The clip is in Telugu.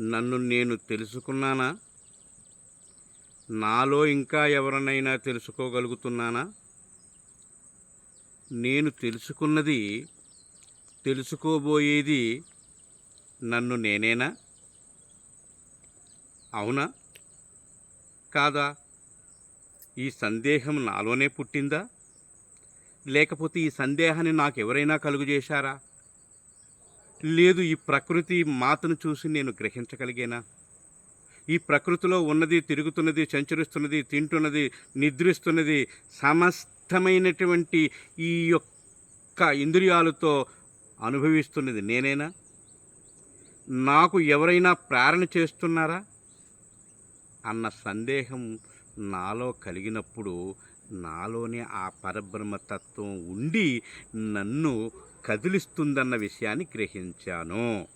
నన్ను నేను తెలుసుకున్నానా? నాలో ఇంకా ఎవరినైనా తెలుసుకోగలుగుతున్నానా? నేను తెలుసుకున్నది తెలుసుకోబోయేది నన్ను నేనేనా? అవునా? కాదా? ఈ సందేహం నాలోనే పుట్టిందా? లేకపోతే ఈ సందేహాన్ని నాకెవరైనా కలుగజేశారా లేదు ఈ ప్రకృతి మాతను చూసి నేను గ్రహించగలిగేనా? ఈ ప్రకృతిలో ఉన్నది తిరుగుతున్నది సంచరిస్తున్నది తింటున్నది నిద్రిస్తున్నది సమస్తమైనటువంటి ఈ యొక్క ఇంద్రియాలతో అనుభవిస్తున్నది నేనేనా? నాకు ఎవరైనా ప్రేరణ చేస్తున్నారా? అన్న సందేహం నాలో కలిగినప్పుడు నాలోనే ఆ పరబ్రహ్మతత్వం ఉండి నన్ను కదిలిస్తుందన్న విషయాన్ని గ్రహించాను.